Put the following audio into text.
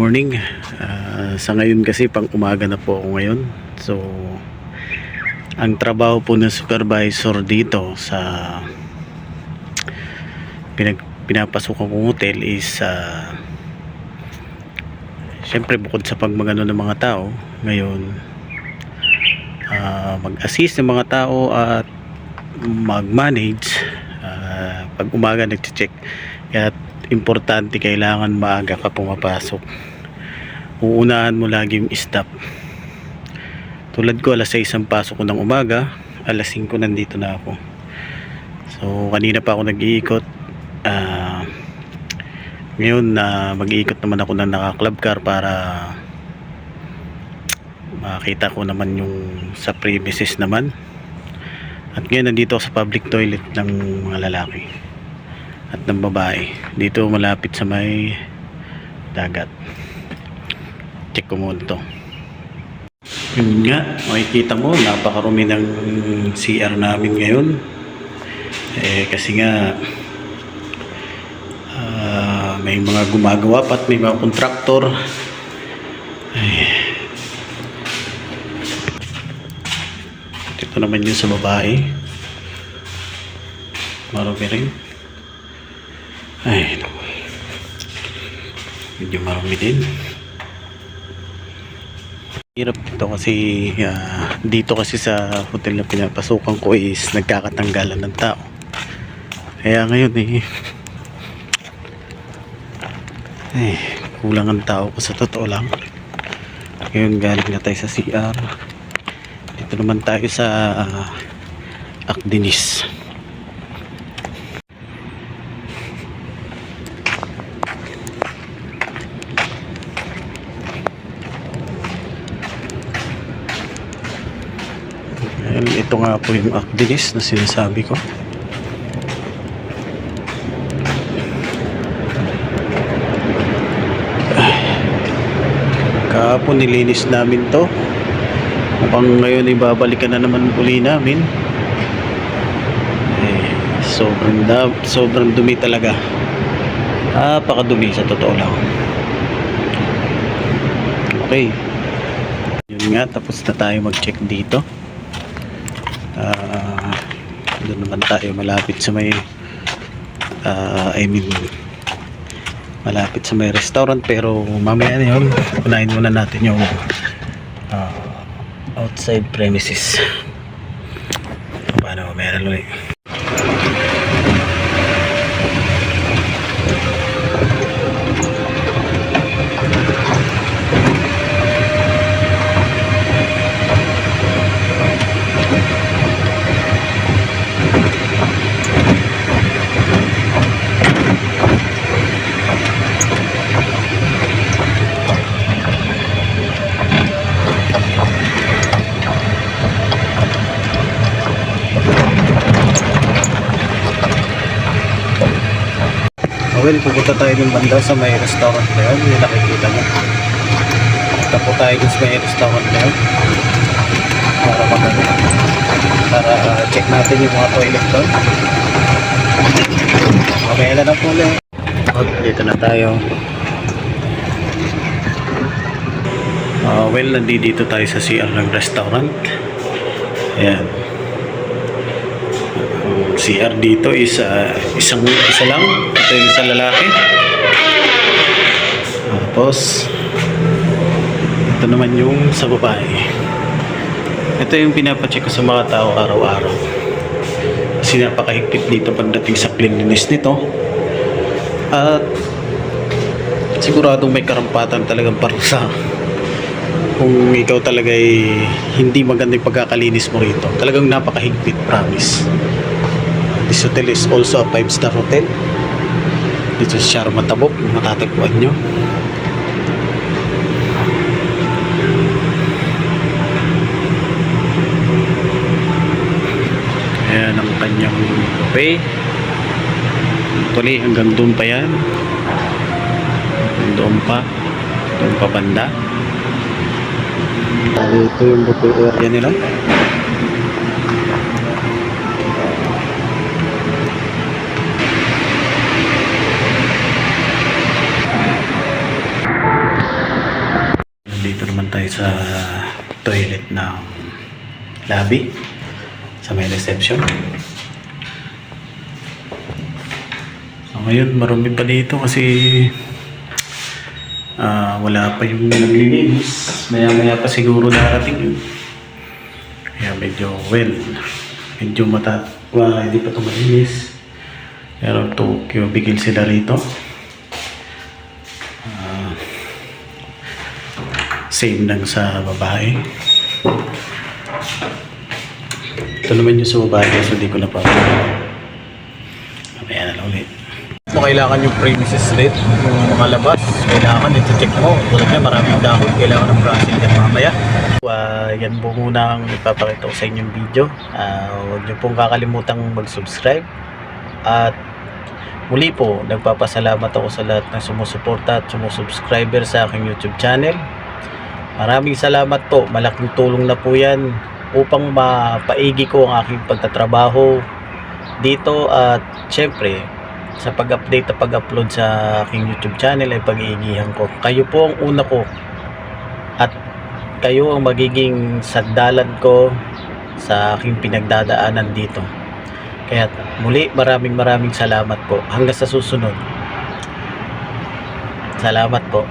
morning. Ah, sa ngayon kasi pang umaga na po ako ngayon. So, ang trabaho po ng supervisor dito sa pinag pinapasok kong hotel is ah, syempre bukod sa pagmagano ng mga tao ngayon ah, mag-assist ng mga tao at mag-manage ah, pag umaga nag-check kaya importante kailangan maaga ka pumapasok uunahan mo lagi yung staff tulad ko alas 6 ang pasok ko ng umaga alas 5 nandito na ako. So kanina pa ako nag-iikot. Ah, ngayon na mag-iikot naman ako ng naka club car para makita ko naman yung sa premises naman. At ngayon nandito ako sa public toilet ng mga lalaki at ng babae. Dito malapit sa may dagat check ko to yun nga makikita mo napakarumi ng CR namin ngayon. Eh kasi nga ah, may mga gumagawa pa at may mga kontraktor. Ay. Ito naman yun sa babae. Marami rin. Ay medyo marami din hirap dito kasi ah, dito kasi sa hotel na pinapasukan ko is nagkakatanggalan ng tao. Kaya ngayon eh ay kulang ang tao ko sa totoo lang. Ngayon galing na tayo sa CR dito naman tayo sa ah, Akdinis ito nga po yung Akdinis na sinasabi ko. Kahapon nilinis namin to. Mukhang ngayon ibabalikan na naman uli namin. Eh, sobrang, da, sobrang dumi talaga. Napakadumi sa totoo lang. Okay. Yun nga tapos na tayo mag check dito Ah, doon naman tayo malapit sa may ah, I mean malapit sa may restaurant pero mamaya na yun unahin muna natin yung ah, outside premises. Paano na ulit well pupunta tayo ng banda sa may restaurant na yun yung nakikita mo. Punta po tayo dun sa may restaurant na yun para magano para ah, check natin yung mga toilet doon. Mamaya na lang po ulit. Dito na tayo. Ah, well nandito tayo sa CR ng restaurant. Ayan CR dito is ah, isang isa lang. Ito yung isa lalaki. Tapos ito naman yung sa babae. Ito yung pinapacheck ko sa mga tao araw-araw. Kasi napakahigpit dito pagdating sa cleanliness nito. At siguradong may karampatan talagang parusa kung ikaw talaga ay hindi maganda pagkakalinis mo rito. Talagang napakahigpit promise this hotel is also a 5 star hotel. Dito sa Sharma Tabok matatagpuan nyo. Ayan ang kanyang buffet actually hanggang doon pa yan. Doon pa. Doon pa banda. Ito yung buffet area nila sa toilet ng lobby sa may reception. So ngayon marumi pa dito kasi ah, wala pa yung naglilinis. Maya maya pa siguro darating yun. Kaya medyo well, medyo mata, wala, hindi pa ito malinis. Pero Tokyo, bigil sila rito. Same lang sa babae. Ito naman yung sa babae so hindi ko na pa. Mamaya na lang ulit. Kung kailangan yung premises rate, yung mga labas, kailangan ito check mo. Tulad niya, maraming dahon, kailangan ng brushing yan mamaya. Uh, yan po muna ang ipapakita ko sa inyong video. Uh, huwag niyo pong kakalimutang mag-subscribe. At muli po, nagpapasalamat ako sa lahat ng sumusuporta at sumusubscriber sa aking YouTube channel. Maraming salamat po. Malaking tulong na po yan upang mapaigi ko ang aking pagtatrabaho dito at syempre sa pag-update at pag-upload sa aking YouTube channel ay pag-iigihan ko. Kayo po ang una ko at kayo ang magiging sandalan ko sa aking pinagdadaanan dito. Kaya muli maraming maraming salamat po. Hanggang sa susunod. Salamat po.